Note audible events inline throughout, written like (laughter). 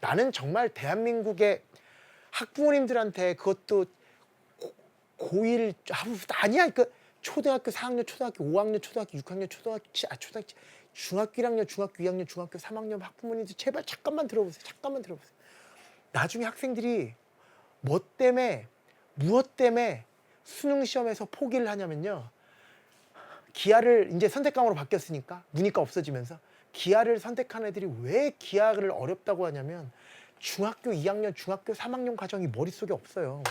나는 정말 대한민국의 학부모님들한테 그것도 고- 고1 아무 아니야. 그 초등학교 4학년 초등학교 5학년 초등학교 6학년 초등학교 치- 아 초등학교 중학교 1학년 중학교 2학년 중학교 3학년 학부모님들 제발 잠깐만 들어보세요. 잠깐만 들어보세요. 나중에 학생들이 뭐 때문에 무엇 때문에 수능 시험에서 포기를 하냐면요. 기아를 이제 선택과목으로 바뀌었으니까 문이과 없어지면서 기아를 선택한 애들이 왜 기아를 어렵다고 하냐면 중학교 2학년, 중학교 3학년 과정이 머릿속에 없어요.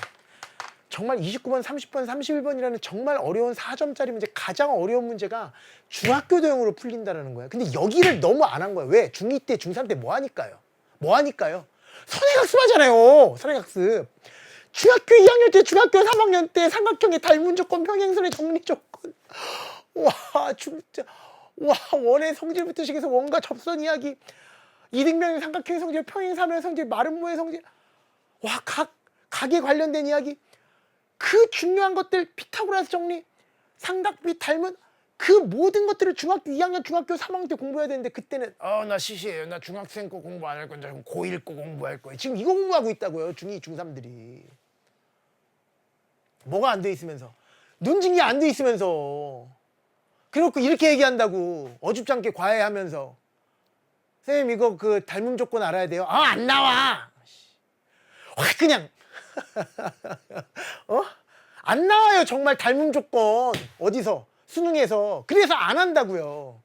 정말 29번, 30번, 31번이라는 정말 어려운 4점짜리 문제, 가장 어려운 문제가 중학교 도형으로 풀린다는 거예요. 근데 여기를 너무 안 한 거예요. 왜? 중2 때, 중3 때 뭐 하니까요? 뭐 하니까요? 선행학습 하잖아요. 선행학습. 중학교 2학년 때, 중학교 3학년 때 삼각형의 닮은 조건, 평행선의 정리 조건. 와, 진짜. 와, 원의 성질부터 시작해서 원과 접선 이야기. 이등병의 삼각형의 성질, 평행사면의 성질, 마름모의 성질. 와, 각, 각에 관련된 이야기. 그 중요한 것들, 피타고라스 정리, 삼각비 닮은 그 모든 것들을 중학교 2학년, 중학교 3학년 때 공부해야 되는데 그때는 어, 나 시시해요. 나 중학생 거 공부 안 할 건데 고1 거 공부할 거예요. 지금 이거 공부하고 있다고요. 중2, 중3들이. 뭐가 안 돼 있으면서. 눈진기 안 돼 있으면서. 그래놓고 이렇게 얘기한다고. 어줍지 않게 과외하면서. 선생님 이거 그 닮음 조건 알아야 돼요. 아 안 나와. 확 그냥 (laughs) 어? 안 나와요 정말 닮음 조건 어디서 수능에서 그래서 안 한다고요.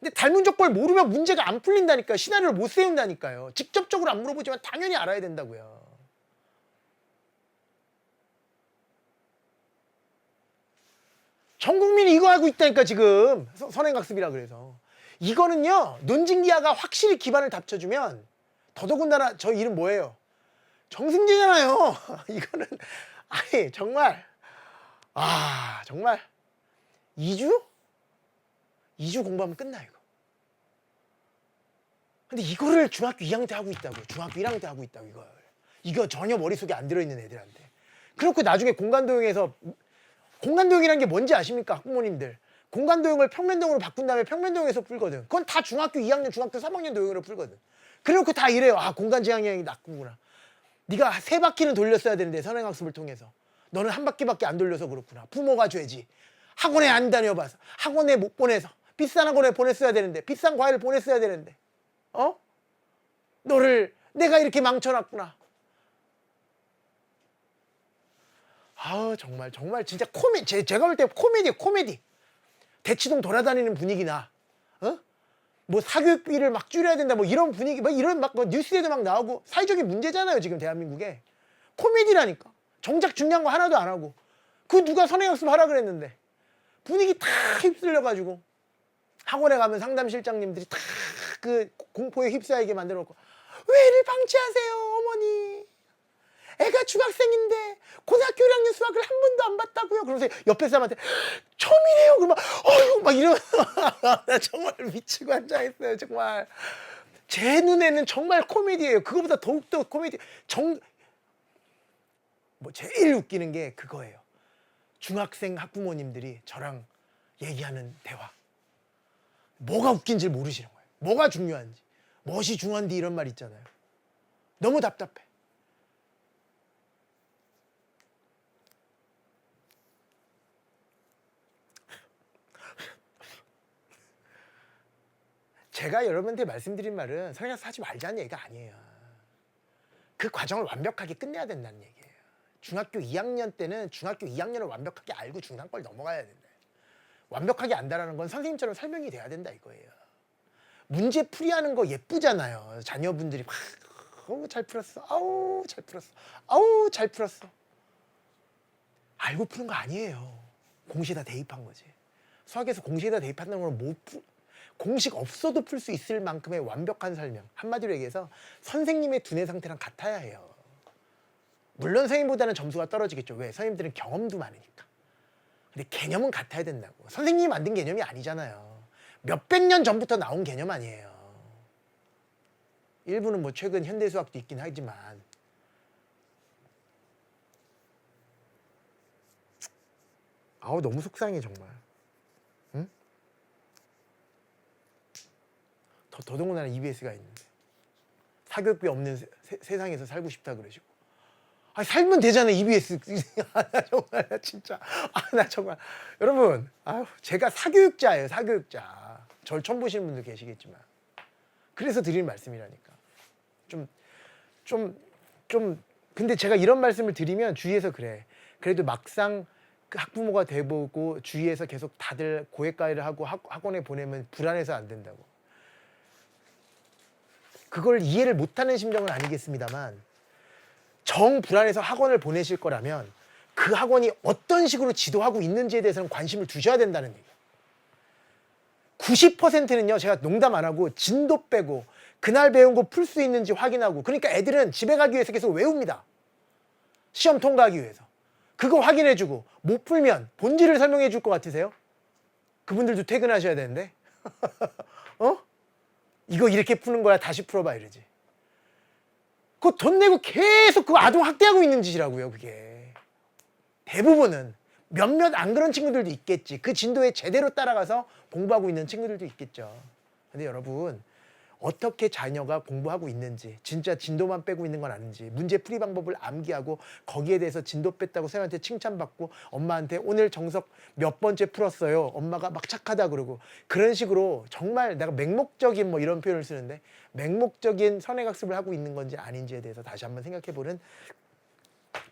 근데 닮은 조건을 모르면 문제가 안 풀린다니까요. 시나리오를 못 세운다니까요. 직접적으로 안 물어보지만 당연히 알아야 된다고요. 전 국민이 이거 하고 있다니까 지금. 서- 선행학습이라 그래서. 이거는요 논진기아가 확실히 기반을 답쳐주면 더더군다나 저 이름 뭐예요? 정승재잖아요. (laughs) 이거는 아니 정말. 아 정말. 2주? 2주 공부하면 끝나 이거. 근데 이거를 중학교 2학년 때 하고 있다고. 중학교 1학년 때 하고 있다고 이걸. 이거 전혀 머릿속에 안 들어있는 애들한테. 그렇고 나중에 공간도형에서 공간도형이라는 게 뭔지 아십니까 학부모님들? 공간도형을 평면도형으로 바꾼 다음에 평면도형에서 풀거든. 그건 다 중학교 2학년 중학교 3학년 도형으로 풀거든. 그래놓고 다 이래요. 아 공간지향형이 낫구나. 네가 세 바퀴는 돌렸어야 되는데 선행학습을 통해서. 너는 한 바퀴밖에 안 돌려서 그렇구나. 부모가 죄지. 학원에 안 다녀봐서. 학원에 못 보내서. 비싼 학원에 보냈어야 되는데 비싼 과외를 보냈어야 되는데. 어? 너를 내가 이렇게 망쳐놨구나 아우 정말 정말 진짜 코미 제, 제가 볼 때 코미디 코미디. 대치동 돌아다니는 분위기나 어? 뭐 사교육비를 막 줄여야 된다 뭐 이런 분위기 막 이런 막 뭐 뉴스에도 막 나오고 사회적인 문제잖아요 지금 대한민국에. 코미디라니까. 정작 중요한 거 하나도 안 하고. 그 누가 선행학습 하라 그랬는데. 분위기 다 휩쓸려 가지고. 학원에 가면 상담 실장님들이 다 그 공포에 휩싸이게 만들어 놓고 왜 이를 방치하세요 어머니 애가 중학생인데 고등학교 1학년 수학을 한 번도 안 봤다고요. 그러면서 옆에 사람한테 처음이래요. 그러면 어휴 막 이러면 (laughs) 나 정말 미치고 앉아있어요. 정말 제 눈에는 정말 코미디예요. 그거보다 더욱더 코미디 정 뭐 제일 웃기는 게 그거예요. 중학생 학부모님들이 저랑 얘기하는 대화. 뭐가 웃긴지 모르시는 거예요. 뭐가 중요한지. 무엇이 중요한지 이런 말 있잖아요. 너무 답답해. 제가 여러분한테 말씀드린 말은 성형학습 하지 말자는 얘기가 아니에요. 그 과정을 완벽하게 끝내야 된다는 얘기예요. 중학교 2학년 때는 중학교 2학년을 완벽하게 알고 중간 걸 넘어가야 된다. 완벽하게 안다라는 건 선생님처럼 설명이 돼야 된다 이거예요. 문제 풀이하는 거 예쁘잖아요. 자녀분들이 막 어우 잘 풀었어. 아우 잘 풀었어. 아우 잘 풀었어. 알고 푸는 거 아니에요. 공시에다 대입한 거지. 수학에서 공시에다 대입한다는 건못 풀, 공식 없어도 풀 수 있을 만큼의 완벽한 설명. 한마디로 얘기해서 선생님의 두뇌 상태랑 같아야 해요. 물론 선생님보다는 점수가 떨어지겠죠. 왜? 선생님들은 경험도 많으니까. 근데 개념은 같아야 된다고. 선생님이 만든 개념이 아니잖아요. 몇백 년 전부터 나온 개념 아니에요. 일부는 뭐 최근 현대 수학도 있긴 하지만 아우 너무 속상해 정말. 더 더더군다나 EBS가 있는데. 사교육비 없는 세, 세- 세상에서 살고 싶다 그러시고. 아 살면 되잖아 EBS (laughs) 아, 나 정말 나 진짜. 아나 정말. 여러분 아유 제가 사교육자예요 사교육자. 절 처음 보시는 분들 계시겠지만. 그래서 드리는 말씀이라니까. 좀 좀 좀 근데 제가 이런 말씀을 드리면 주위에서 그래. 그래도 막상 그 학부모가 돼보고 주위에서 계속 다들 고액 가이를 하고 학, 학원에 보내면 불안해서 안 된다고 그걸 이해를 못하는 심정은 아니겠습니다만 정 불안해서 학원을 보내실 거라면 그 학원이 어떤 식으로 지도하고 있는지에 대해서는 관심을 두셔야 된다는 얘기예요. 90%는요, 제가 농담 안 하고 진도 빼고 그날 배운 거 풀 수 있는지 확인하고 그러니까 애들은 집에 가기 위해서 계속 외웁니다. 시험 통과하기 위해서. 그거 확인해주고 못 풀면 본질을 설명해 줄 것 같으세요? 그분들도 퇴근하셔야 되는데. (laughs) 어? 이거 이렇게 푸는 거야 다시 풀어봐 이러지. 그거 돈 내고 계속 그 아동 학대하고 있는 짓이라고요 그게. 대부분은 몇몇 안 그런 친구들도 있겠지. 그 진도에 제대로 따라가서 공부하고 있는 친구들도 있겠죠. 근데 여러분 어떻게 자녀가 공부하고 있는지 진짜 진도만 빼고 있는 건 아닌지 문제 풀이 방법을 암기하고 거기에 대해서 진도 뺐다고 선생님한테 칭찬받고 엄마한테 오늘 정석 몇 번째 풀었어요. 엄마가 막 착하다 그러고. 그런 식으로 정말 내가 맹목적인 뭐 이런 표현을 쓰는데 맹목적인 선행학습을 하고 있는 건지 아닌지에 대해서 다시 한번 생각해보는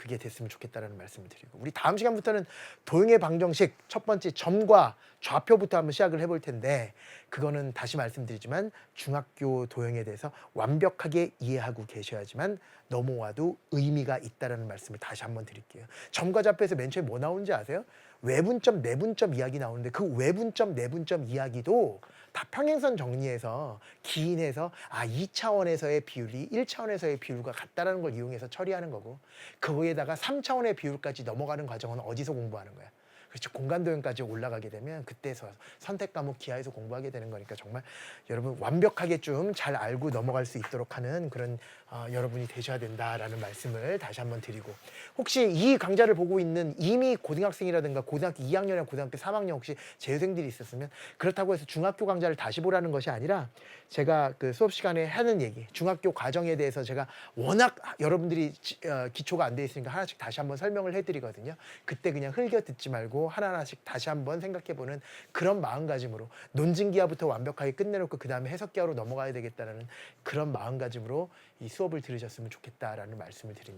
그게 됐으면 좋겠다라는 말씀을 드리고 우리 다음 시간부터는 도형의 방정식 첫 번째 점과 좌표부터 한번 시작을 해볼 텐데 그거는 다시 말씀드리지만 중학교 도형에 대해서 완벽하게 이해하고 계셔야지만 넘어와도 의미가 있다라는 말씀을 다시 한번 드릴게요. 점과 좌표에서 맨 처음에 뭐 나오는지 아세요? 외분점, 내분점 이야기 나오는데 그 외분점, 내분점 이야기도 다 평행선 정리해서 기인해서 아 2차원에서의 비율이 1차원에서의 비율과 같다라는 걸 이용해서 처리하는 거고 그거에 다가 3차원의 비율까지 넘어가는 과정은 어디서 공부하는 거야? 그렇죠. 공간도형까지 올라가게 되면 그때서 선택 과목 기하에서 공부하게 되는 거니까 정말 여러분 완벽하게 좀 잘 알고 넘어갈 수 있도록 하는 그런 어, 여러분이 되셔야 된다라는 말씀을 다시 한번 드리고 혹시 이 강좌를 보고 있는 이미 고등학생이라든가 고등학교 2학년이나 고등학교 3학년 혹시 재수생들이 있었으면 그렇다고 해서 중학교 강좌를 다시 보라는 것이 아니라 제가 그 수업 시간에 하는 얘기 중학교 과정에 대해서 제가 워낙 여러분들이 지- 어, 기초가 안 돼 있으니까 하나씩 다시 한번 설명을 해드리거든요. 그때 그냥 흘겨 듣지 말고 하나하나씩 다시 한번 생각해보는 그런 마음가짐으로 논증기하부터 완벽하게 끝내놓고 그 다음에 해석기하로 넘어가야 되겠다라는 그런 마음가짐으로 이 수업을 들으셨으면 좋겠다라는 말씀을 드립니다.